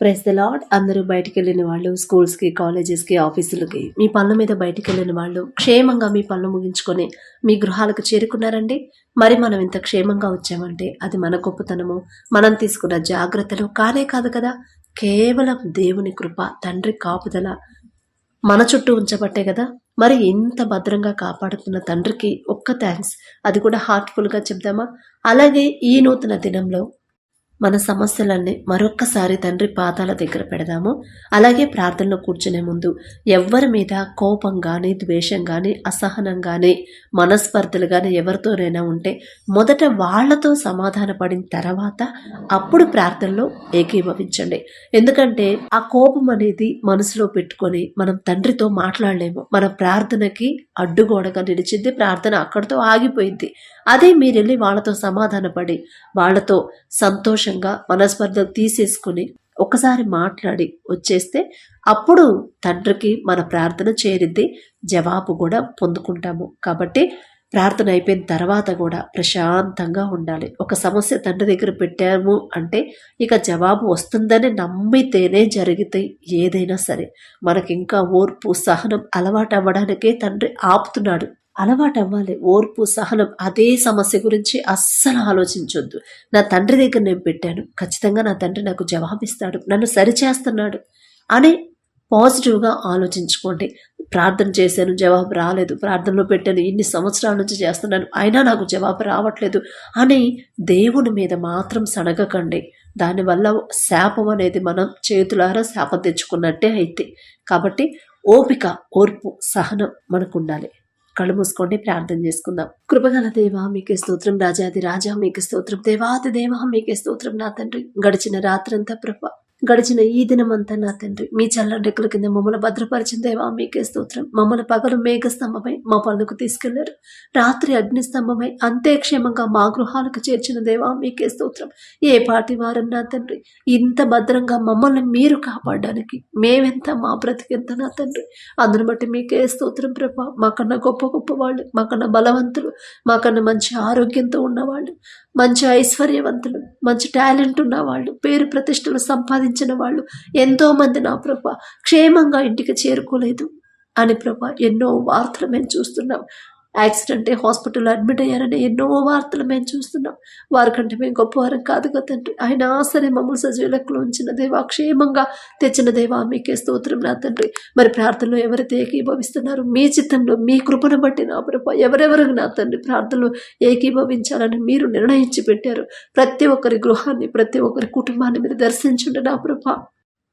Press the lord అందరూ బయటికి వెళ్ళిన వాళ్ళు స్కూల్స్కి కాలేజెస్కి ఆఫీసులకి మీ పనుల మీద బయటికి వెళ్ళిన వాళ్ళు క్షేమంగా మీ పనులు ముగించుకొని మీ గృహాలకు చేరుకున్నారండి. మరి మనం ఇంత క్షేమంగా వచ్చామంటే అది మన గొప్పతనము మనం తీసుకున్న జాగ్రత్తలు కానే కాదు కదా. కేవలం దేవుని కృప తండ్రి కాపుదల మన చుట్టూ ఉంచబట్టే కదా. మరి ఇంత భద్రంగా కాపాడుతున్న తండ్రికి ఒక్క థ్యాంక్స్ అది కూడా హార్ట్ఫుల్గా చెప్దామా? అలాగే ఈ నూతన దినంలో మన సమస్యలన్నీ మరొక్కసారి తండ్రి పాదాల దగ్గర పెడదాము. అలాగే ప్రార్థనలో కూర్చునే ముందు ఎవ్వరి మీద కోపం కానీ ద్వేషం కానీ అసహనం కానీ మనస్పర్ధలు కానీ ఎవరితోనైనా ఉంటే మొదట వాళ్ళతో సమాధాన పడిన తర్వాత అప్పుడు ప్రార్థనలో ఏకీభవించండి. ఎందుకంటే ఆ కోపం అనేది మనసులో పెట్టుకొని మనం తండ్రితో మాట్లాడలేము. మన ప్రార్థనకి అడ్డుగోడగా నిలిచింది ప్రార్థన అక్కడితో ఆగిపోయింది. అదే మీరు వెళ్ళి వాళ్ళతో సమాధానపడి వాళ్ళతో సంతోషంగా మనస్పర్ధ తీసేసుకుని ఒకసారి మాట్లాడి వచ్చేస్తే అప్పుడు తండ్రికి మన ప్రార్థన చేరిద్ది జవాబు కూడా పొందుకుంటాము. కాబట్టి ప్రార్థన అయిపోయిన తర్వాత కూడా ప్రశాంతంగా ఉండాలి. ఒక సమస్య తండ్రి దగ్గర పెట్టాము అంటే ఇక జవాబు వస్తుందని నమ్మితేనే జరిగితే ఏదైనా సరే. మనకి ఇంకా ఓర్పు సహనం అలవాటు అవ్వడానికే తండ్రి ఆపుతున్నాడు. అలవాటు అవ్వాలి ఓర్పు సహనం అదే సమస్య గురించి అస్సలు ఆలోచించొద్దు. నా తండ్రి దగ్గర నేను పెట్టాను. ఖచ్చితంగా నా తండ్రి నాకు జవాబిస్తాడు. నన్ను సరిచేస్తున్నాడు అని పాజిటివ్గా ఆలోచించుకోండి. ప్రార్థన చేశాను జవాబు రాలేదు. ప్రార్థనలో పెట్టాను ఇన్ని సంవత్సరాల నుంచి చేస్తున్నాను అయినా నాకు జవాబు రావట్లేదు అని దేవుని మీద మాత్రం సనగకండి దానివల్ల శాపం అనేది మనం చేతులారా శాపం తెచ్చుకున్నట్టే అయితే. కాబట్టి ఓపిక ఓర్పు సహనం మనకు ఉండాలి కళ్ళు మూసుకోండి ప్రార్థన చేసుకుందాం. కృపగల దేవా మీకే స్తోత్రం రాజాది రాజా మీకే స్తోత్రం దేవాది దేవా మీకే స్తోత్రం నా తండ్రి. గడిచిన రాత్రంతా ప్రభా గడిచిన ఈ దినమంతా నా తండ్రి. మీ చల్లని రెక్కల కింద మమ్మల్ని భద్రపరిచిన దేవా మీకే స్తోత్రం. మమ్మల్ని పగలు మేఘస్తంభమై మా పనులకు తీసుకెళ్ళారు. రాత్రి అగ్నిస్తంభమై అంతే క్షేమంగా మా గృహాలకు చేర్చిన దేవా మీకే స్తోత్రం. ఏ పాటి వారం నా తండ్రి? ఇంత భద్రంగా మమ్మల్ని మీరు కాపాడడానికి మేమెంత మా బ్రతికెంత నా తండ్రి? అందును బట్టి మీకే స్తోత్రం ప్రభా. మాకన్నా గొప్ప గొప్ప వాళ్ళు మాకన్నా బలవంతులు మాకన్నా మంచి ఆరోగ్యంతో ఉన్నవాళ్ళు మంచి ఐశ్వర్యవంతులు మంచి టాలెంట్ ఉన్నవాళ్ళు పేరు ప్రతిష్టలు సంపాదించిన వాళ్ళు ఎంతోమంది నా ప్రభ. క్షేమంగా ఇంటికి చేరుకోలేదు అని ప్రభ ఎన్నో వార్తలు మేము చూస్తున్నాం. యాక్సిడెంట్ హాస్పిటల్లో అడ్మిట్ అయ్యారని ఎన్నో వార్తలు మేము చూస్తున్నాం. వారికంటే మేము గొప్పవారం కాదు తండ్రి. అయినా సరే మమ్మల్ని సజీవులకు ఉంచిన దేవా క్షేమంగా తెచ్చిన దేవా మీకే స్తోత్రం నా తండ్రి. మరి ప్రార్థనలో ఎవరైతే ఏకీభవిస్తున్నారు మీ చిత్తంలో మీ కృపను బట్టి నా ప్రభ ఎవరెవరు నా తండ్రి ప్రార్థనలో ఏకీభవించాలని మీరు నిర్ణయించి పెట్టారు. ప్రతి ఒక్కరి గృహాన్ని ప్రతి ఒక్కరి కుటుంబాన్ని మీరు దర్శించండి నా ప్రభా.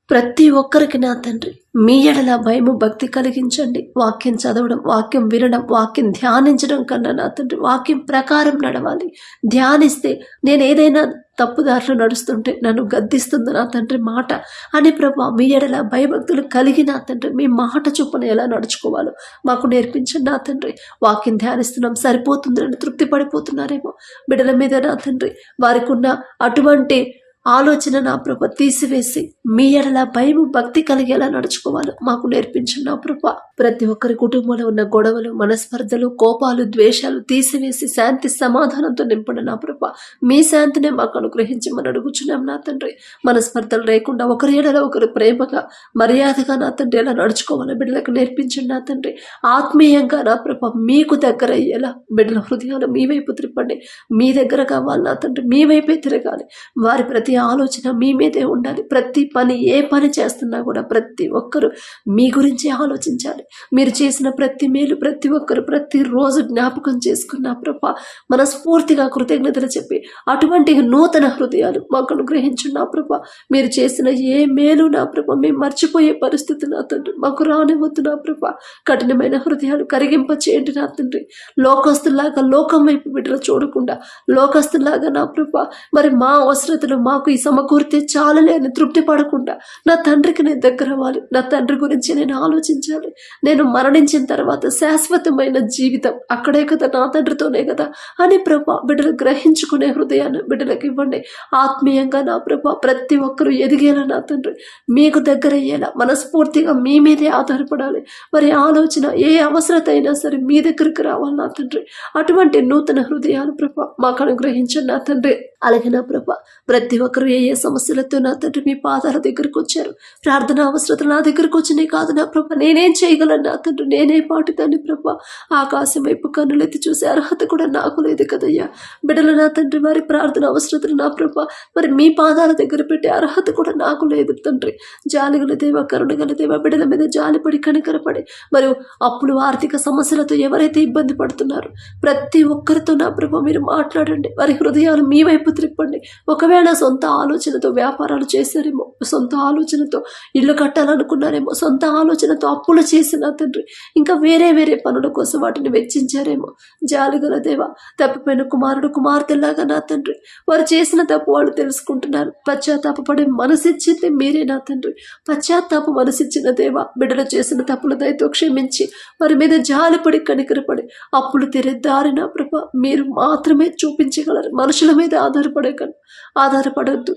ప్రతి ఒక్కరికి నా తండ్రి మీ ఎడల భయము భక్తి కలిగించండి. వాక్యం చదవడం వాక్యం వినడం వాక్యం ధ్యానించడం కన్నా నా తండ్రి వాక్యం ప్రకారం నడవాలి. ధ్యానిస్తే నేను ఏదైనా తప్పుదారిలో నడుస్తుంటే నన్ను గద్దిస్తుంది నా తండ్రి మాట అని ప్రభా మీ ఎడల భయభక్తులు కలిగి నా తండ్రి మీ మాట చొప్పున ఎలా నడుచుకోవాలో మాకు నేర్పించండి నా తండ్రి. వాక్యం ధ్యానిస్తున్నాం సరిపోతుందని తృప్తి పడిపోతున్నారేమో బిడ్డల మీద నా తండ్రి వారికి ఉన్న అటువంటి ఆలోచన నా ప్రభ తీసివేసి మీ ఎడల భయము భక్తి కలిగేలా నడుచుకోవాలి. మాకు నేర్పించిన నా ప్రభ. ప్రతి ఒక్కరి కుటుంబంలో ఉన్న గొడవలు మనస్పర్ధలు కోపాలు ద్వేషాలు తీసివేసి శాంతి సమాధానంతో నింపండి నా ప్రభ. మీ శాంతినే మాకు అనుగ్రహించి అనుగ్రహించమని అడుగుచున్నాం నా తండ్రి. మనస్పర్ధలు లేకుండా ఒకరి ఎడల ఒకరు ప్రేమగా మర్యాదగా నా తండ్రి ఎలా నడుచుకోవాలి బిడ్డలకు నేర్పించండి నా తండ్రి. ఆత్మీయంగా నా ప్రభ మీకు దగ్గర అయ్యేలా బిడ్డల హృదయాలు మీ వైపు త్రిప్పండి. మీ దగ్గర కావాలి నా తండ్రి. మీ వైపే తిరగాలి. వారి ప్రతి ఆలోచన మీ మీదే ఉండాలి. ప్రతి పని ఏ పని చేస్తున్నా కూడా ప్రతి ఒక్కరు మీ గురించి ఆలోచించాలి. మీరు చేసిన ప్రతి మేలు ప్రతి ఒక్కరు ప్రతిరోజు జ్ఞాపకం చేసుకున్న ప్రభ మనస్ఫూర్తిగా కృతజ్ఞతలు చెప్పి అటువంటి నూతన హృదయాలు మాకు అనుగ్రహించున్న ప్రభ. మీరు చేసిన ఏ మేలు నా ప్రభ మేము మర్చిపోయే పరిస్థితి నా తండ్రి. మాకు రానివద్దు నా ప్రభ. కఠినమైన హృదయాలు కరిగింప చేయండి నా తండ్రి. లోకస్తులాగా లోకం వైపు బిడ్డలు చూడకుండా లోకస్తులాగా నా ప్రభ. మరి మా అవసరతలు నాకు ఈ సమకూరితే చాలలే అని తృప్తి పడకుండా నా తండ్రికి నేను దగ్గర అవ్వాలి. నా తండ్రి గురించి నేను ఆలోచించాలి. నేను మరణించిన తర్వాత శాశ్వతమైన జీవితం అక్కడే కదా నా తండ్రితోనే కదా అని ప్రభా బిడ్డలు గ్రహించుకునే హృదయాన్ని బిడ్డలకు ఇవ్వండి. ఆత్మీయంగా నా ప్రభా ప్రతి ఒక్కరూ ఎదిగేలా నా తండ్రి. మీకు దగ్గర అయ్యేలా మనస్ఫూర్తిగా మీ మీదే ఆధారపడాలి. మరి ఆలోచన ఏ అవసరత అయినా సరే మీ దగ్గరికి రావాలి నా తండ్రి. అటువంటి నూతన హృదయాలు ప్రభా మాకు అనుగ్రహించండి నా తండ్రి. అలాగే నా ప్రభ? ప్రతి ఒక్కరు ఏ ఏ సమస్యలతో నా తండ్రి మీ పాదాల దగ్గరకు వచ్చారు? ప్రార్థన అవసరతలు నా దగ్గరకు వచ్చినాయి కాదు నా ప్రభ? నేనేం చేయగలను నా తండ్రి? నేనే పాటుతాను ప్రభ? ఆకాశం వైపు కన్నులెత్తి చూసే అర్హత కూడా నాకు లేదు కదయ్యా. బిడ్డలు నా తండ్రి వారి ప్రార్థన అవసరతలు నా ప్రభ మరి మీ పాదాల దగ్గర పెట్టే అర్హత కూడా నాకు లేదు తండ్రి. జాలిగల దేవ కరుణగల దేవ బిడ్డల మీద జాలిపడి కనికరపడి మరియు అప్పుడు ఆర్థిక సమస్యలతో ఎవరైతే ఇబ్బంది పడుతున్నారో ప్రతి ఒక్కరితో నా ప్రభ మీరు మాట్లాడండి. వారి హృదయాలు మీ వైపు త్రిప్పండి ఒకవేళ సొంత ఆలోచనతో వ్యాపారాలు చేశారేమో సొంత ఆలోచనతో ఇల్లు కట్టాలనుకున్నారేమో సొంత ఆలోచనతో అప్పులు చేసిన తండ్రి ఇంకా వేరే వేరే పనుల కోసం వాటిని వెచ్చించారేమో. జాలిగల దేవ తప్పిపోయిన కుమారుడు కుమార్తెలాగా నా తండ్రి. వారు చేసిన తప్పు వాళ్ళు తెలుసుకుంటున్నారు. పశ్చాత్తాపడే మనసిచ్చింది మీరే నా తండ్రి. పశ్చాత్తాప మనసిచ్చిన దేవ బిడ్డలు చేసిన తప్పుల దయతో క్షమించి వారి మీద జాలిపడి కనికరపడి అప్పులు తీరే దారిన ప్రభ మీరు మాత్రమే చూపించగలరు. మనుషుల మీద ఆధారపడక ఆధారపడద్దు.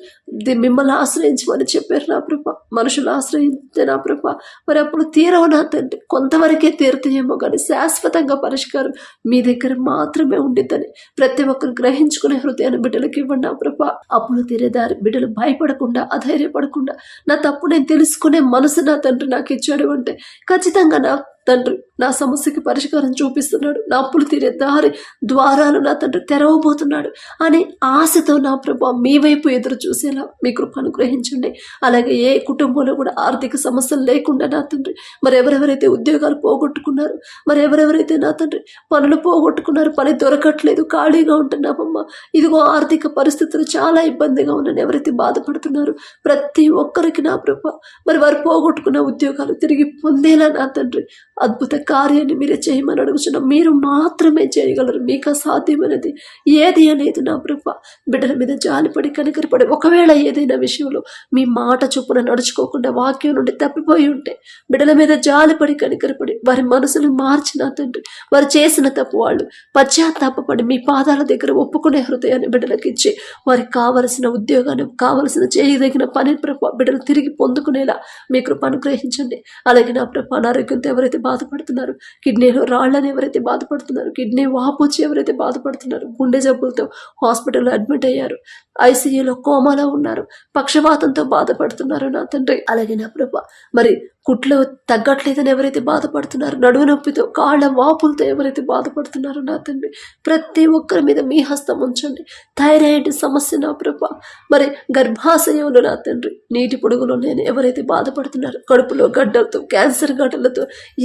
మిమ్మల్ని ఆశ్రయించమని చెప్పారు నా ప్రభ. మనుషులు ఆశ్రయించే నా ప్రభ. మరి అప్పుడు తీరవు నా తండ్రి. కొంతవరకే తీరుతాయేమో కానీ శాశ్వతంగా పరిష్కారం మీ దగ్గర మాత్రమే ఉండిద్దని ప్రతి ఒక్కరు గ్రహించుకునే హృదయాన్ని బిడ్డలకు ఇవ్వండి నా ప్రభ. అప్పులు తీరేదారి బిడ్డలు భయపడకుండా అధైర్యపడకుండా నా తప్పు నేను తెలుసుకునే మనసు నా తండ్రి నాకు ఇచ్చాడు అంటే ఖచ్చితంగా నా తండ్రి నా సమస్యకి పరిష్కారం చూపిస్తున్నాడు. నా అప్పులు తీరే దారి ద్వారాలు నా తండ్రి తెరవబోతున్నాడు. అని ఆశతో నా ప్రభు మీ వైపు ఎదురు చూసేలా మీ కృప అనుగ్రహించండి. అలాగే ఏ కుటుంబంలో కూడా ఆర్థిక సమస్యలు లేకుండా నా తండ్రి మరి ఎవరెవరైతే ఉద్యోగాలు పోగొట్టుకున్నారు మరి ఎవరెవరైతే నా తండ్రి పనులు పోగొట్టుకున్నారు పని దొరకట్లేదు ఖాళీగా ఉంటున్నామమ్మ. ఇదిగో ఆర్థిక పరిస్థితులు చాలా ఇబ్బందిగా ఉన్నాను ఎవరైతే బాధపడుతున్నారు ప్రతి ఒక్కరికి నా ప్రభు. మరి వారు పోగొట్టుకున్న ఉద్యోగాలు తిరిగి పొందేలా నా తండ్రి అద్భుత కార్యాన్ని మీరే చేయమని అడుగుతున్నా మీరు మాత్రమే చేయగలరు. మీకు అసాధ్యమైనది ఏది అనేది నా ప్రభ. బిడ్డల మీద జాలిపడి కనికరపడి ఒకవేళ ఏదైనా విషయంలో మీ మాట చొప్పున నడుచుకోకుండా వాక్యం నుండి తప్పిపోయి ఉంటే బిడ్డల మీద జాలిపడి కనికరపడి వారి మనసును మార్చిన తండ్రి వారు చేసిన తప్పు వాళ్ళు పశ్చాత్తాపడి మీ పాదాల దగ్గర ఒప్పుకునే హృదయాన్ని బిడ్డలకు ఇచ్చి వారికి కావలసిన ఉద్యోగాన్ని కావలసిన చేయదగిన పని ప్రభ బిడ్డలు తిరిగి పొందుకునేలా మీ కృప అనుగ్రహించండి అలాగే నా ప్రభ అనారోగ్యంతో ఎవరైతే బాధపడుతున్నారు. కిడ్నీలో రాళ్ళని ఎవరైతే బాధపడుతున్నారు కిడ్నీ వాపు వచ్చి ఎవరైతే బాధపడుతున్నారు గుండె జబ్బులతో హాస్పిటల్లో అడ్మిట్ అయ్యారు. ఐసీయూలో కోమాలో ఉన్నారు. పక్షవాతంతో బాధపడుతున్నారు నా తండ్రి. అలాగే నా ప్రభ. మరి కుట్లు తగ్గట్లేదని ఎవరైతే బాధపడుతున్నారో నడువు నొప్పితో కాళ్ళ వాపులతో ఎవరైతే బాధపడుతున్నారో నా తండ్రి ప్రతి ఒక్కరి మీద మీ హస్తం ఉంచండి. థైరాయిడ్ సమస్య నా ప్రభ. మరి గర్భాశయంలో నా తండ్రి నీటి పొడుగులో నేను ఎవరైతే బాధపడుతున్నారో కడుపులో గడ్డలతో క్యాన్సర్ గడ్డలతో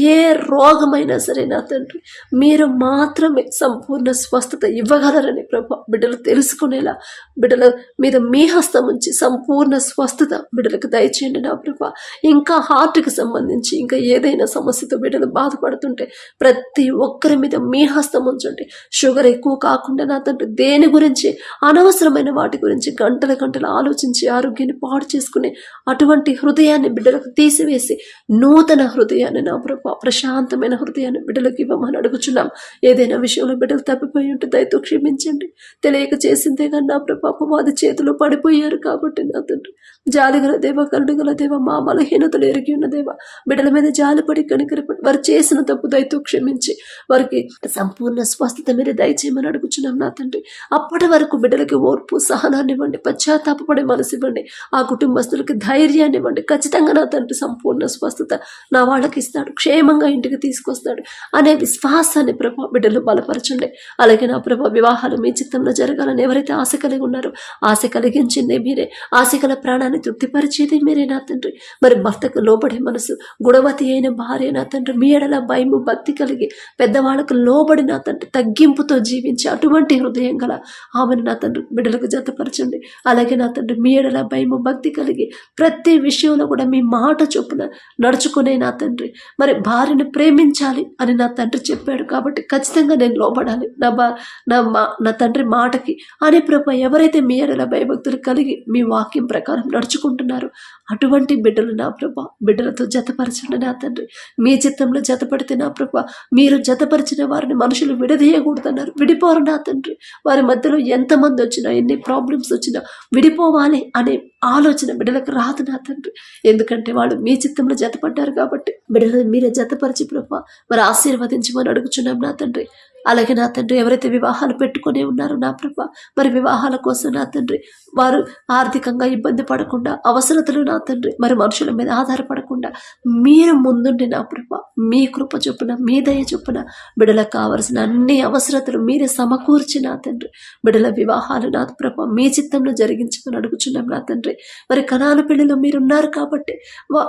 ఏ రోగమైనా సరే నా తండ్రి మీరు మాత్రమే సంపూర్ణ స్వస్థత ఇవ్వగలరని ప్రభ బిడ్డలు తెలుసుకునేలా బిడ్డల మీద మీ హస్తం ఉంచి సంపూర్ణ స్వస్థత బిడ్డలకు దయచేయండి నా ప్రభ. ఇంకా హార్ట్కి సంబంధించి ఇంకా ఏదైనా సమస్యతో బిడ్డలు బాధపడుతుంటే ప్రతి ఒక్కరి మీద మీ హస్తం ఉంచండి. షుగర్ ఎక్కువ కాకుండా నా తండ్రి దేని గురించి అనవసరమైన వాటి గురించి గంటల గంటలు ఆలోచించి ఆరోగ్యాన్ని పాడు చేసుకునే అటువంటి హృదయాన్ని బిడ్డలకు తీసివేసి నూతన హృదయాన్ని నా ప్రభ ప్రశాంతమైన హృదయాన్ని బిడ్డలకు ఇవ్వమని అడుగుచున్నాం. ఏదైనా విషయంలో బిడ్డలు తప్పిపోయి ఉంటే దయతో క్షమించండి. తెలియక చేసిందే కానీ నా ప్రభ అపవాది చేతిలో పడిపోయారు కాబట్టి నా తండ్రి. జాలిగల దేవ కరుడుగల దేవ మా బలహీనతలు ఎరిగి ఉన్న దేవ బిడ్డల మీద జాలిపడి కనికరపడి వారు చేసిన తప్పు దయతో క్షమించి వారికి సంపూర్ణ స్వస్థత మీద దయచేయమని అడుగుచున్నాం నా తండ్రి. అప్పటి వరకు బిడ్డలకి ఓర్పు సహనాన్ని ఇవ్వండి పశ్చాత్తాపడే మనసు ఇవ్వండి ఆ కుటుంబస్తులకి ధైర్యాన్ని ఇవ్వండి. ఖచ్చితంగా నా తండ్రి సంపూర్ణ స్వస్థత నా వాళ్ళకి ఇస్తాడు క్షేమంగా ఇంటికి తీసుకొస్తాడు అనే విశ్వాసాన్ని ప్రభా బిడ్డలు బలపరచండి. అలాగే నా ప్రభా వివాహాలు మీ చిత్తంలో జరగాలని ఎవరైతే ఆశ కలిగి ఉన్నారో ఆశ కలిగించిందే మీరే. ఆశ గల ప్రాణాన్ని తృప్తిపరిచేది మీరే నా తండ్రి. మరి భర్తకు లోబడే మనసు గుణవతి అయిన భార్య నా తండ్రి మీ ఎడల భయము భక్తి కలిగి పెద్దవాళ్ళకు లోబడి నా తండ్రి తగ్గింపుతో జీవించి అటువంటి హృదయం గల ఆమెను నా తండ్రి బిడ్డలకు జతపరచండి. అలాగే నా తండ్రి మీ ఎడల భయము భక్తి కలిగి ప్రతి విషయంలో కూడా మీ మాట చొప్పున నడుచుకునే నా తండ్రి. మరి భార్యను ప్రేమించాలి అని నా తండ్రి చెప్పాడు కాబట్టి ఖచ్చితంగా నేను లోబడాలి. నా బా నా మా నా తండ్రి మాటకి అనే ప్రభ ఎవరైతే మీ ఎడల భయభక్తులు కలిగి మీ వాక్యం ప్రకారం నడుచుకుంటున్నారు అటువంటి బిడ్డలు నా ప్రభ బిడ్డలతో జతపరచండి నా తండ్రి. మీ చిత్తంలో జతపడితే నా ప్రభ మీరు జతపరిచిన వారిని మనుషులు విడదీయకూడదన్నారు. విడిపోరు నా తండ్రి. వారి మధ్యలో ఎంతమంది వచ్చినా ఎన్ని ప్రాబ్లమ్స్ వచ్చినా విడిపోవాలి అనే ఆలోచన బిడ్డలకు రాదు నా తండ్రి. ఎందుకంటే వాళ్ళు మీ చిత్తంలో జతపడ్డారు కాబట్టి బిడ్డలను మీరే జతపరిచి ప్రభ మరి ఆశీర్వదించమని అడుగుచున్నాం నా తండ్రి. అలాగే నా తండ్రి ఎవరైతే వివాహాలు పెట్టుకునే ఉన్నారో నా ప్రభ మరి వివాహాల కోసం నా తండ్రి వారు ఆర్థికంగా ఇబ్బంది పడకుండా అవసరతలు నా తండ్రి మరి మనుషుల మీద ఆధారపడకుండా మీరు ముందుండి నా ప్రభ మీ కృప చొప్పున మీ దయ చొప్పున బిడలకు కావలసిన అన్ని అవసరతలు మీరే సమకూర్చి నా తండ్రి బిడల వివాహాలు నా ప్రభ మీ చిత్తంలో జరిగించమని అడుగుచున్నాం నా తండ్రి. మరి కణాల పెళ్ళిలో మీరున్నారు కాబట్టి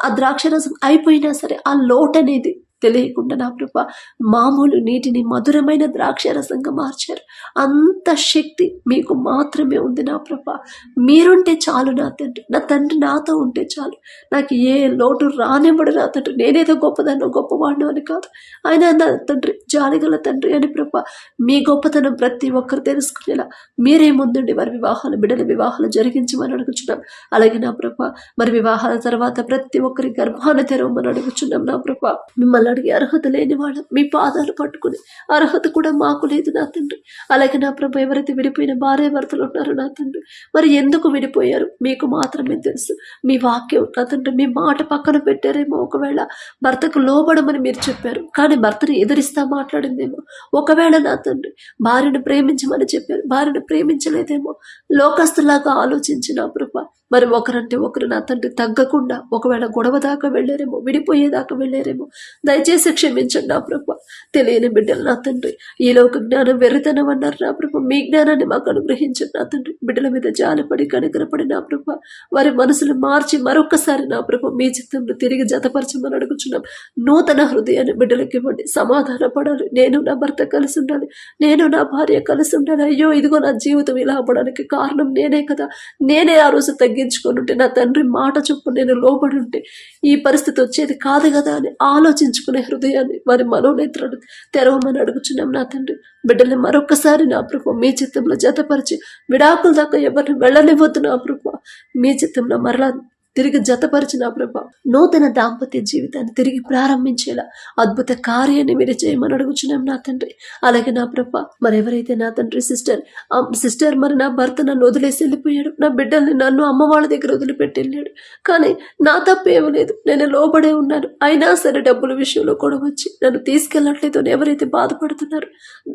ఆ ద్రాక్షరసం అయిపోయినా సరే ఆ లోటు అనేది తెలియకుండా నా ప్రభ మామూలు నీటిని మధురమైన ద్రాక్ష రసంగా మార్చారు. అంత శక్తి మీకు మాత్రమే ఉంది నా ప్రభ. మీరుంటే చాలు నా తండ్రి. నా తండ్రి నాతో ఉంటే చాలు. నాకు ఏ లోటు రానివ్వడు నా తండ్రి. నేనేదో గొప్పదాన్నో గొప్పవాడినో అని కాదు. ఆయన నా తండ్రి జాలిగల తండ్రి అని ప్రభ మీ గొప్పతనం ప్రతి ఒక్కరు తెలుసుకునేలా మీరే ముందుండి వారి వివాహాలు బిడ్డల వివాహాలు జరిగించమని అడుగుచున్నాం. అలాగే నా ప్రభ మరి వివాహాల తర్వాత ప్రతి ఒక్కరి గర్భాన్ని తెరవమని అడుగుచున్నాం నా ప్రభ. మిమ్మల్ని అడిగి అర్హత లేని వాళ్ళ. మీ పాదాలు పట్టుకుని అర్హత కూడా మాకు లేదు నా తండ్రి. అలాగే నా ప్రభు ఎవరైతే విడిపోయిన భార్య భర్తలు ఉన్నారో నా తండ్రి మరి ఎందుకు విడిపోయారు? మీకు మాత్రమే తెలుసు. మీ వాక్యం నా తండ్రి మీ మాట పక్కన పెట్టారేమో ఒకవేళ భర్తకు లోబడమని మీరు చెప్పారు. కానీ భర్తను ఎదిరిస్తా మాట్లాడిందేమో? ఒకవేళ నా తండ్రి భార్యను ప్రేమించమని చెప్పారు. భార్యను ప్రేమించలేదేమో? లోకస్తులాగా ఆలోచించిన ప్రభ మరి ఒకరంటే ఒకరు నా తండ్రి తగ్గకుండా ఒకవేళ గొడవ దాకా వెళ్ళారేమో విడిపోయేదాకా వెళ్ళారేమో దయచేసి క్షమించండి నా ప్రభు. తెలియని బిడ్డలు నా తండ్రి. ఈ లోక జ్ఞానం వెర్రితనం అన్నారు నా ప్రభు. మీ జ్ఞానాన్ని మాకు అనుగ్రహించండి నా తండ్రి. బిడ్డల మీద జాలిపడి కనికరపడి నా ప్రభు. వారి మనసులు మార్చి మరొకసారి నా ప్రభు మీ చిత్తంలో తిరిగి జతపరచమని అడుగుచున్నాం. నూతన హృదయాన్ని బిడ్డలకి ఇవ్వండి. సమాధాన పడాలి నేను నా భర్త కలిసి ఉండాలి. నేను నా భార్య కలిసి ఉండాలి. అయ్యో ఇదిగో నా జీవితం ఇలా అవ్వడానికి కారణం నేనే కదా. నేనే ఆ రోజు తగ్గి ఉంటే నా తండ్రి మాట చొప్పు నేను లోబడుంటే ఉంటే ఈ పరిస్థితి వచ్చేది కాదు కదా అని ఆలోచించుకునే హృదయాన్ని వారి మనోనేత్రాలు తెరవమని అడుగుచున్నాం నా తండ్రి. బిడ్డల్ని మరొకసారి నా ప్రభు మీ చిత్తంలో జతపరిచి విడాకుల దాకా ఎవరిని వెళ్ళనివ్వద్దు నా ప్రభు మీ చిత్తంలో మరలా తిరిగి జతపరిచి నా ప్రభ నూతన దాంపత్య జీవితాన్ని తిరిగి ప్రారంభించేలా అద్భుత కార్యాన్ని మీరు చేయమని అడుగుచున్నాం నా తండ్రి. అలాగే నా ప్రభ మరి ఎవరైతే నా తండ్రి సిస్టర్ సిస్టర్ మరి నా భర్త నన్ను వదిలేసి వెళ్ళిపోయాడు నా బిడ్డల్ని నన్ను అమ్మ వాళ్ళ దగ్గర వదిలిపెట్టి వెళ్ళాడు. కానీ నా తప్పేమీ లేదు నేను లోబడే ఉన్నాను. అయినా సరే డబ్బుల విషయంలో కూడా వచ్చి నన్ను తీసుకెళ్ళట్లేదు ఎవరైతే బాధపడుతున్నారు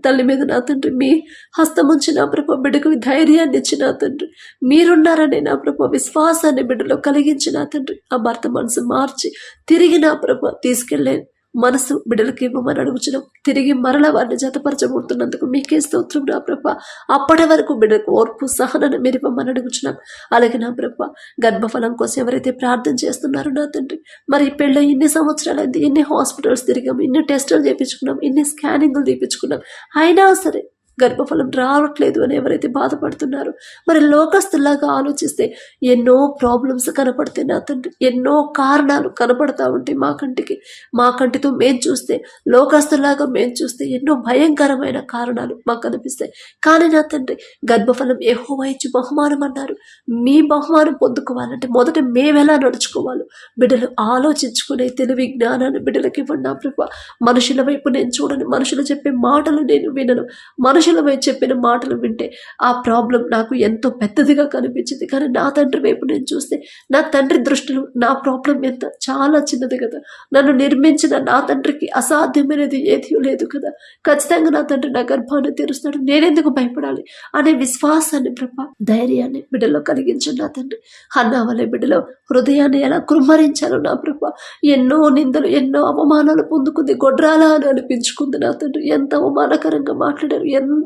తల్లి మీద నా తండ్రి మీ హస్తం ఉంచి నా ప్రభ బిడ్డకు ధైర్యాన్ని ఇచ్చి నా తండ్రి. మీరున్నారని నా ప్రభ విశ్వాసాన్ని బిడ్డలో కలిగి కలిగించి నా తండ్రి ఆ భర్త మనసు మార్చి తిరిగి నా ప్రభ తీసుకెళ్ళే మనసు బిడ్డలకి ఇవ్వమని అడుగుచడం తిరిగి మరల వారిని జతపరచబడుతున్నందుకు మీకే స్తోత్రం నా ప్రభ. అప్పటి వరకు బిడ్డకు ఓర్పు సహనను మీరు ఇవ్వమని అడుగుచున్నాం. అలాగే నా ప్రభ గర్భఫలం కోసం ఎవరైతే ప్రార్థన చేస్తున్నారో నా తండ్రి మరి పెళ్ళ పెళ్ళి ఇన్ని సంవత్సరాలైంది ఇన్ని హాస్పిటల్స్ తిరిగాం ఇన్ని టెస్టులు చేయించుకున్నాం ఇన్ని స్కానింగ్లు తీపించుకున్నాం అయినా సరే గర్భఫలం రావట్లేదు అని ఎవరైతే బాధపడుతున్నారో మరి లోకస్తులాగా ఆలోచిస్తే ఎన్నో ప్రాబ్లమ్స్ కనపడతాయి నా తండ్రి. ఎన్నో కారణాలు కనపడతా ఉంటాయి మా కంటికి. మా కంటితో మేము చూస్తే లోకస్తులాగా మేము చూస్తే ఎన్నో భయంకరమైన కారణాలు మాకు కనిపిస్తాయి. కానీ నా తండ్రి గర్భఫలం ఏహోవా ఇచ్చి బహుమానం అన్నారు. మీ బహుమానం పొందుకోవాలంటే మొదట మేమెలా నడుచుకోవాలో బిడ్డలు ఆలోచించుకునే తెలివి జ్ఞానాన్ని బిడ్డలకి ఇవ్వండి నా ప్రభు. మనుషుల వైపు నేను చూడను మనుషులు చెప్పే మాటలు నేను వినను. మనుషుల వైపు చెప్పిన మాటలు వింటే ఆ ప్రాబ్లం నాకు ఎంతో పెద్దదిగా కనిపించింది. కానీ నా తండ్రి వైపు నేను చూస్తే నా తండ్రి దృష్టిలో నా ప్రాబ్లం ఎంత? చాలా చిన్నది కదా. నన్ను నిర్మించిన నా తండ్రికి అసాధ్యమైనది ఏదీ లేదు కదా. ఖచ్చితంగా నా తండ్రి నా గర్భాన్ని తెరుస్తాడు. నేనెందుకు భయపడాలి అనే విశ్వాసాన్ని ప్రభ ధైర్యాన్ని బిడ్డలో కలిగించండి నా తండ్రి. అన్నావలే బిడ్డలో హృదయాన్ని ఎలా కృమ్మరించాలో నా ప్రభ ఎన్నో నిందలు ఎన్నో అవమానాలు పొందుకుంది గొడ్రాలా అని అనిపించుకుంది నా తండ్రి. ఎంత అవమానకరంగా మాట్లాడారు ఎంత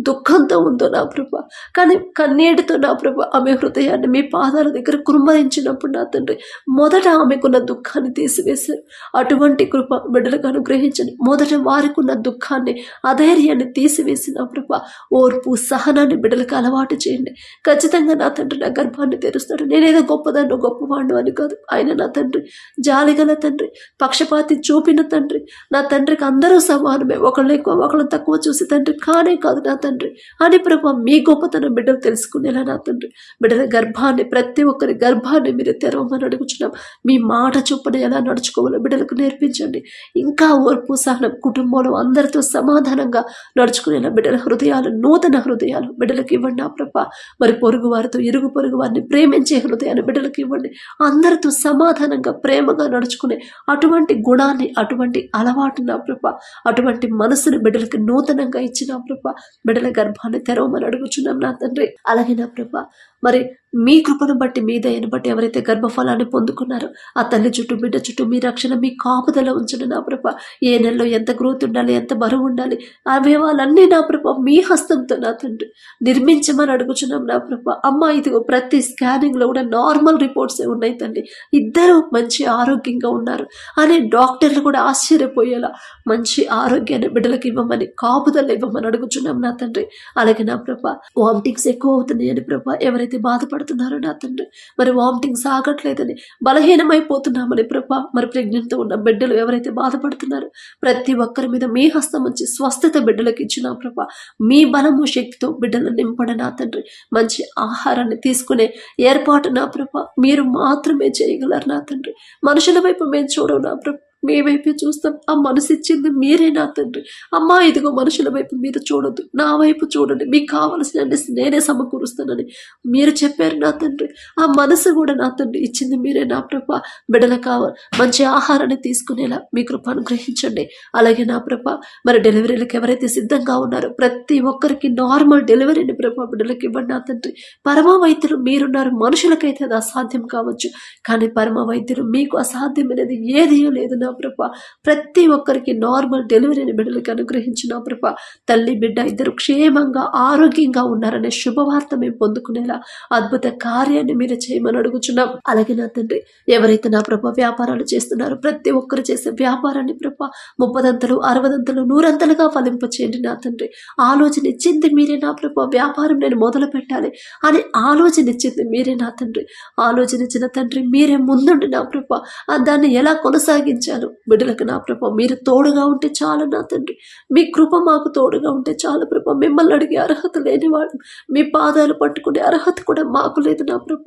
దుఃఖంతో ఉందో నా ప్రభ. కానీ కన్నీటితో నా ప్రభ ఆమె హృదయాన్ని మీ పాదాల దగ్గర కురుమరించినప్పుడు నా తండ్రి మొదట ఆమెకున్న దుఃఖాన్ని తీసివేశారు. అటువంటి కృప బిడ్డలకు అనుగ్రహించండి. మొదట వారికి ఉన్న దుఃఖాన్ని అధైర్యాన్ని తీసివేసి నా ప్రభ ఓర్పు సహనాన్ని బిడ్డలకు అలవాటు చేయండి. ఖచ్చితంగా నా తండ్రి నా గర్భాన్ని తెరుస్తాడు. నేనేదో గొప్పదాన్ని గొప్పవాడు అని కాదు. ఆయన నా తండ్రి జాలిగల తండ్రి పక్షపాతి చూపిన తండ్రి నా తండ్రికి అందరూ సమానమే. ఒకళ్ళు ఎక్కువ ఒకళ్ళు తక్కువ చూసి తండ్రి కానీ నానే కాదు నా తండ్రి. అని ప్రభు మీ గొప్పతనం బిడ్డలు తెలుసుకునేలా నా తండ్రి. బిడ్డల గర్భాన్ని ప్రతి ఒక్కరి గర్భాన్ని మీరు తెరవమని అడుగుచున్నాం. మీ మాట చొప్పున ఎలా నడుచుకోవాలో బిడ్డలకు నేర్పించండి. ఇంకా ఓర్పు సహనం కుటుంబంలో అందరితో సమాధానంగా నడుచుకునేలా బిడ్డల హృదయాలు నూతన హృదయాలు బిడ్డలకు ఇవ్వండి నా ప్రభ. మరి పొరుగు వారితో ఇరుగు పొరుగు వారిని ప్రేమించే హృదయాన్ని బిడ్డలకు ఇవ్వండి. అందరితో సమాధానంగా ప్రేమగా నడుచుకునే అటువంటి గుణాన్ని అటువంటి అలవాటు నా ప్రభ అటువంటి మనసుని బిడ్డలకు నూతనంగా ఇచ్చిన ప్రభ ప్రభా బిడ్డల గర్భాన్ని తెరవమని అడుగుచున్నాం నా తండ్రి. అలాగే నా ప్రభా మరి మీ కృపను బట్టి మీ దయను బట్టి ఎవరైతే గర్భఫలాన్ని పొందుకున్నారో ఆ తల్లి చుట్టూ బిడ్డ చుట్టూ మీ రక్షణ మీ కాపుదల ఉంచండి నా ప్రభ. ఏ నెలలో ఎంత గ్రోత్ ఉండాలి ఎంత బరువు ఉండాలి అవయవాలన్నీ నా ప్రభ మీ హస్తంతో నా తండ్రి. నిర్మించమని అడుగుచున్నాం నా ప్రభ. అమ్మ ఇదిగో ప్రతి స్కానింగ్లో కూడా నార్మల్ రిపోర్ట్స్ ఉన్నాయి తండ్రి ఇద్దరు మంచి ఆరోగ్యంగా ఉన్నారు. అనే డాక్టర్లు కూడా ఆశ్చర్యపోయేలా మంచి ఆరోగ్యాన్ని బిడ్డలకు ఇవ్వమని కాపుదల ఇవ్వమని అడుగుచున్నాం నా తండ్రి. అలాగే నా ప్రభ వామిటింగ్స్ ఎక్కువ అవుతున్నాయని ప్రభ ఎవరైతే బాధపడుతున్నారు నా తండ్రి? మరి వామిటింగ్స్ ఆగట్లేదని బలహీనమైపోతున్నామని ప్రభ. మరి ప్రెగ్నెంట్తో ఉన్న బిడ్డలు ఎవరైతే బాధపడుతున్నారో ప్రతి ఒక్కరి మీద మీ హస్తం వచ్చి స్వస్థత బిడ్డలకు ఇచ్చిన ప్రభ. మీ బలము శక్తితో బిడ్డలు నింపడ నా తండ్రి. మంచి ఆహారాన్ని తీసుకునే ఏర్పాటు నా ప్రభ. మీరు మాత్రమే చేయగలరు నా తండ్రి. మనుషుల వైపు మేము చూడవు నా ప్రభ. మీ వైపే చూస్తాం ఆ మనసు ఇచ్చింది మీరే నా తండ్రి. అమ్మా ఇదిగో మనుషుల వైపు మీరు చూడొద్దు. నా వైపు చూడండి. మీకు కావలసిన నేనే సమకూరుస్తానని మీరు చెప్పారు నా తండ్రి. ఆ మనసు కూడా నా తండ్రి. ఇచ్చింది మీరే నా ప్రభ. బిడల కావాలి మంచి ఆహారాన్ని తీసుకునేలా మీ కృప అనుగ్రహించండి. అలాగే నా ప్రభ మరి డెలివరీలకు ఎవరైతే సిద్ధంగా ఉన్నారో ప్రతి ఒక్కరికి నార్మల్ డెలివరీని ప్రభ బిడ్డలకి ఇవ్వండి నా తండ్రి. పరమ వైద్యులు మీరున్నారు. మనుషులకైతే అది అసాధ్యం కావచ్చు. కానీ పరమ వైద్యులు మీకు అసాధ్యమైనది ఏదీ లేదు నా ప్రభ. ప్రతి ఒక్కరికి నార్మల్ డెలివరీని బిడ్డలకి అనుగ్రహించిన ప్రభ. తల్లి బిడ్డ ఇద్దరు క్షేమంగా ఆరోగ్యంగా ఉన్నారనే శుభవార్త మేము పొందుకునేలా అద్భుత కార్యాన్ని మీరు చేయమని అడుగుచున్నాం. అలాగే నా తండ్రి ఎవరైతే నా ప్రభ వ్యాపారాలు చేస్తున్నారో ప్రతి ఒక్కరు చేసే వ్యాపారాన్ని ప్రభ ముప్పదంతలు అరవదంతలు నూరంతలుగా ఫలింపచేయండి నా తండ్రి. ఆలోచన ఇచ్చింది మీరే నా ప్రభ. వ్యాపారం నేను మొదలు పెట్టాలి అని ఆలోచన ఇచ్చింది మీరే నా తండ్రి. ఆలోచన ఇచ్చిన తండ్రి మీరే ముందుండి నా ప్రభ. దాన్ని ఎలా కొనసాగించాలో బిడ్డలకు నా ప్రభ మీరు తోడుగా ఉంటే చాలు నా తండ్రి. మీ కృప మాకు తోడుగా ఉంటే చాలు ప్రభ. మిమ్మల్ని అడిగే అర్హత లేనివాడు మీ పాదాలు పట్టుకునే అర్హత కూడా మాకు లేదు నా ప్రభ.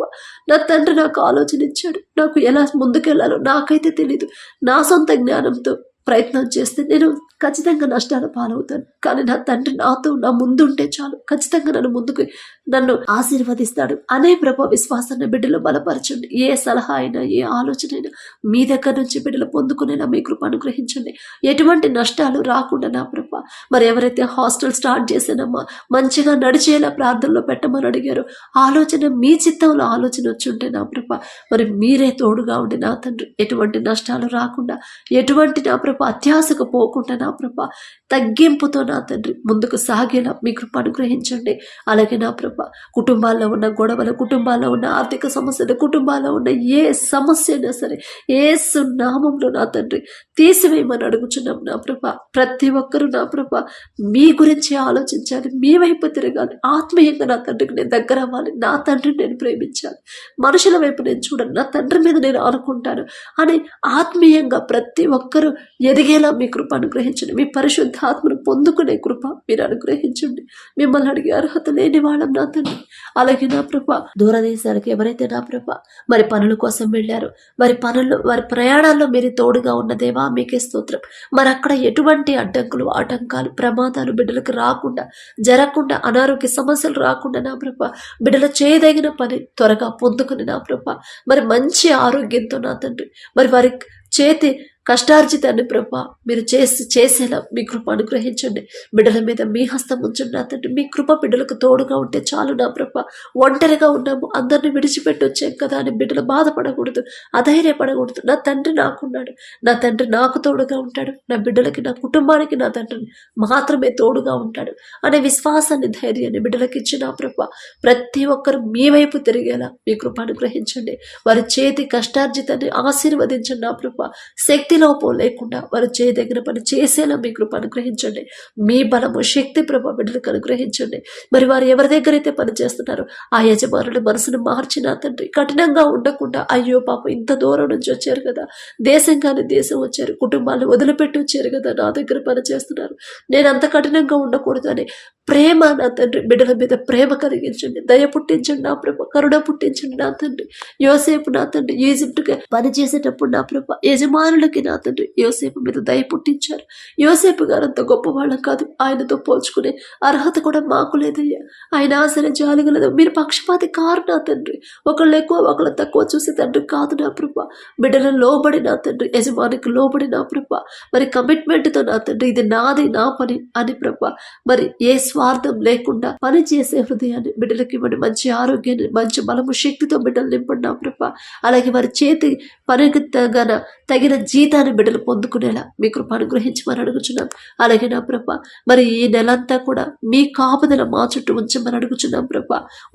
నా తండ్రి నాకు ఆలోచన ఇచ్చాడు. నాకు ఎలా ముందుకెళ్ళాలో నాకైతే తెలీదు. నా సొంత జ్ఞానంతో ప్రయత్నం చేస్తే నేను ఖచ్చితంగా నష్టాల పాలవుతాను. కానీ నా తండ్రి నాతో నా ముందుంటే చాలు. ఖచ్చితంగా నన్ను ముందుకు నన్ను ఆశీర్వదిస్తాడు. అనే ప్రభ విశ్వాసాన్ని బిడ్డలు బలపరచండి. ఏ సలహా అయినా ఏ ఆలోచన అయినా మీ దగ్గర నుంచి బిడ్డలు పొందుకునేలా మీ కృప అనుగ్రహించండి. ఎటువంటి నష్టాలు రాకుండా నా ప్రభ. మరి ఎవరైతే హాస్టల్ స్టార్ట్ చేసానమ్మా మంచిగా నడిచేలా ప్రార్థనలో పెట్టమని అడిగారు ఆలోచన మీ చిత్తంలో ఆలోచన వచ్చి ఉంటే నా ప్రభ. మరి మీరే తోడుగా ఉండి నా తండ్రి. ఎటువంటి నష్టాలు రాకుండా ఎటువంటి నా ప్రభ అత్యాశకు పోకుండా నా ప్రభ తగ్గింపుతో నా తండ్రి ముందుకు సాగేలా మీ కృప అనుగ్రహించండి. అలాగే నా ప్రభ కుటుంబాల్లో ఉన్న గొడవలు కుటుంబాల్లో ఉన్న ఆర్థిక సమస్యలు కుటుంబాల్లో ఉన్న ఏ సమస్య అయినా సరే ఏ సున్నామంలో నా తండ్రి తీసివేయమని అడుగుచున్నాం నా ప్రభ. ప్రతి ఒక్కరూ నా ప్రభ మీ గురించి ఆలోచించాలి మీ వైపు తిరగాలి ఆత్మీయంగా నా తండ్రికి నేను దగ్గర అవ్వాలి నా తండ్రిని నేను ప్రేమించాలి. మనుషుల వైపు నేను చూడను నా తండ్రి మీద నేను అనుకుంటాను అని ఆత్మీయంగా ప్రతి ఒక్కరూ ఎదిగేలా మీ కృప అనుగ్రహించండి. మీ పరిశుద్ధాత్మను పొందుకునే కృప మీరు అనుగ్రహించండి. మిమ్మల్ని అడిగే అర్హత లేని వాళ్ళం నా తండ్రి. అలాగే నా ప్రభ దూరదేశాలకు ఎవరైతే నా ప్రభ మరి పనుల కోసం వెళ్ళారు వారి పనుల్లో వారి ప్రయాణాల్లో మీరు తోడుగా ఉన్నదేవా మీకే స్తోత్రం. మరి అక్కడ ఎటువంటి అడ్డంకులు ఆటంకాలు ప్రమాదాలు బిడ్డలకు రాకుండా జరగకుండా అనారోగ్య సమస్యలు రాకుండా నా ప్రభ బిడ్డలు చేయదగిన పని త్వరగా పొందుకుని నా ప్రభ మరి మంచి ఆరోగ్యంతో నా తండ్రి. మరి వారి చేతి కష్టార్జితాన్ని ప్రభా మీరు చేసి చేసేలా మీ కృప అనుగ్రహించండి. బిడ్డల మీద మీ హస్తం ఉంచండి నా తండ్రి. మీ కృప బిడ్డలకు తోడుగా ఉంటే చాలు నా ప్రభ. ఒంటరిగా ఉన్నాము. అందరిని విడిచిపెట్టి వచ్చాం కదా అని బిడ్డలు బాధపడకూడదు అధైర్యపడకూడదు. నా తండ్రి నాకున్నాడు. నా తండ్రి నాకు తోడుగా ఉంటాడు. నా బిడ్డలకి నా కుటుంబానికి నా తండ్రిని మాత్రమే తోడుగా ఉంటాడు అనే విశ్వాసాన్ని ధైర్యాన్ని బిడ్డలకి ఇచ్చిన ప్రభ. ప్రతి ఒక్కరు మీ వైపు తిరిగేలా మీ కృప అనుగ్రహించండి. వారి చేతి కష్టార్జితాన్ని ఆశీర్వదించండి నా ప్రభ. శక్తి లోపం లేకుండా వారు చేయదగిన పని చేసేలా మీ కృప అనుగ్రహించండి. మీ బలము శక్తి ప్రభావ బిడ్డలకు అనుగ్రహించండి. మరి వారు ఎవరి దగ్గర అయితే పని చేస్తున్నారో ఆ యజమానుల మనసును మార్చిన తండ్రి కఠినంగా ఉండకుండా అయ్యో పాప ఇంత దూరం నుంచి వచ్చారు కదా. దేశం కానీ దేశం వచ్చారు కుటుంబాన్ని వదిలిపెట్టి వచ్చారు కదా నా దగ్గర పని చేస్తున్నారు. నేను అంత కఠినంగా ఉండకూడదు అని ప్రేమ నా తండ్రి బిడ్డల మీద ప్రేమ కలిగించండి. దయ పుట్టించండి నా ప్రభ. కరుణ పుట్టించండి నా తండ్రి. యోసేపు నా తండ్రి. ఈజిప్ట్గా పని చేసేటప్పుడు నా ప్రభ. యజమానులకి నా తండ్రి. యోసేపు మీద దయ పుట్టించారు. యోసేపు గారు అంత గొప్పవాళ్ళం కాదు. ఆయనతో పోల్చుకునే అర్హత కూడా మాకు లేదయ్యా. ఆయన ఆశల జాలిగలదు మీరు పక్షపాతి కారు నా తండ్రి. ఒకళ్ళు ఎక్కువ ఒకళ్ళు తక్కువ చూసే తండ్రి కాదు నా ప్రభ. బిడ్డల లోబడి నా తండ్రి. యజమానికి లోబడి నా ప్రభ. మరి కమిట్మెంట్తో నా తండ్రి. ఇది నాది నా పని అని ప్రభ. మరి ఏ స్వార్థం లేకుండా పని చేసే హృదయాన్ని బిడ్డలకి ఇవ్వండి. మంచి ఆరోగ్యాన్ని మంచి బలము శక్తితో బిడ్డలు నింపండి నా ప్రభ అలాగే వారి చేతి పనికి తగిన తగిన జీతాన్ని బిడ్డలు పొందుకునేలా మీ కృప అనుగ్రహించమని అడుగుచున్నాం. అలాగే నా ప్రభ మరి ఈ నెలంతా కూడా మీ కాపుదల మా చుట్టూ ఉంచమని అడుగుచున్నాం ప్రభ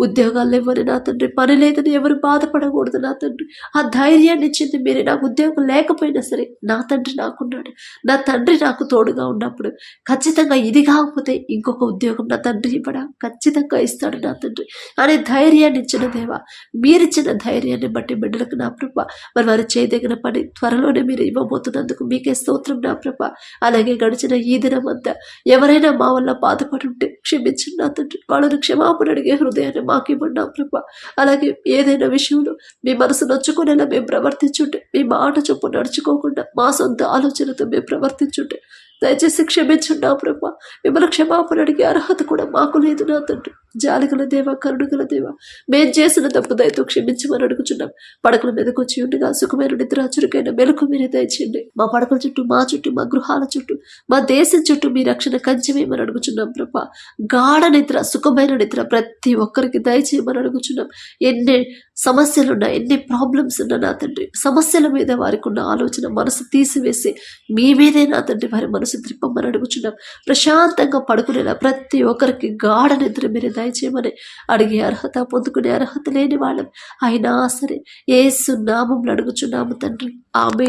ఉద్యోగాలు ఇవ్వని నా తండ్రి పని లేదని ఎవరు బాధపడకూడదు నా తండ్రి. ఆ ధైర్యాన్ని ఇచ్చింది మీరు. నాకు ఉద్యోగం లేకపోయినా సరే నా తండ్రి నాకున్నాడు. నా తండ్రి నాకు తోడుగా ఉన్నప్పుడు ఖచ్చితంగా ఇది కాకపోతే ఇంకొక ఉద్యోగం నా తండ్రి ఇవ్వడా? ఖచ్చితంగా ఇస్తాడు నా తండ్రి. అనే ధైర్యాన్ని ఇచ్చిన దేవా మీరిచ్చిన ధైర్యాన్ని బట్టి బిడ్డలకు నా ప్రభ మరి వారు చేయదగిన పని త్వరలోనే మీరు ఇవ్వబోతున్నందుకు మీకే స్తోత్రం నా ప్రభ. అలాగే గడిచిన ఈ దినం అంతా ఎవరైనా మా వల్ల బాధపడి ఉంటే క్షమించండి నా తండ్రి. వాళ్ళని క్షమాపణ అడిగే హృదయాన్ని మాకు ఇవ్వండి నా ప్రభ. అలాగే ఏదైనా విషయంలో మీ మనసు నొచ్చుకునేలా మేము ప్రవర్తించుంటే మీ మాట చొప్పు నడుచుకోకుండా మా సొంత ఆలోచనతో మేము ప్రవర్తించుంటే దయచేసి క్షమించండి నా ప్రభా. మిమ్మల్ని క్షమాపణ అడిగే అర్హత కూడా మాకు లేదు నా తండ్రి. జాలిగల దేవ కరుణగల దేవ మేం చేసిన తప్పు దయతో క్షమించమని అడుగుచున్నాం. పడకల మీదకి వచ్చి ఉండగా సుఖమైన నిద్ర చురుకైన మెలకు మీరే దయచేయండి. మా పడకల చుట్టూ మా చుట్టూ మా గృహాల చుట్టూ మా దేశం చుట్టూ మీ రక్షణ కంచెమేమని అడుగుచున్నాం ప్రభ. గాఢ నిద్ర సుఖమైన నిద్ర ప్రతి ఒక్కరికి దయచేయమని అడుగుచున్నాం. ఎన్ని సమస్యలున్నా ఎన్ని ప్రాబ్లమ్స్ ఉన్నా నా తండ్రి సమస్యల మీద వారికి ఉన్న ఆలోచన మనసు తీసివేసి మీ మీదే నా తండ్రి వారి మనసు త్రిప్పమని అడుగుచున్నాం. ప్రశాంతంగా పడుకునేలా ప్రతి ఒక్కరికి గాఢ నిద్ర మీరే దయచేయమని అడిగే అర్హత పొందుకునే అర్హత లేని వాళ్ళం. అయినా సరే ఏసు నామంలో అడుగుచున్నాము తండ్రి. ఆమె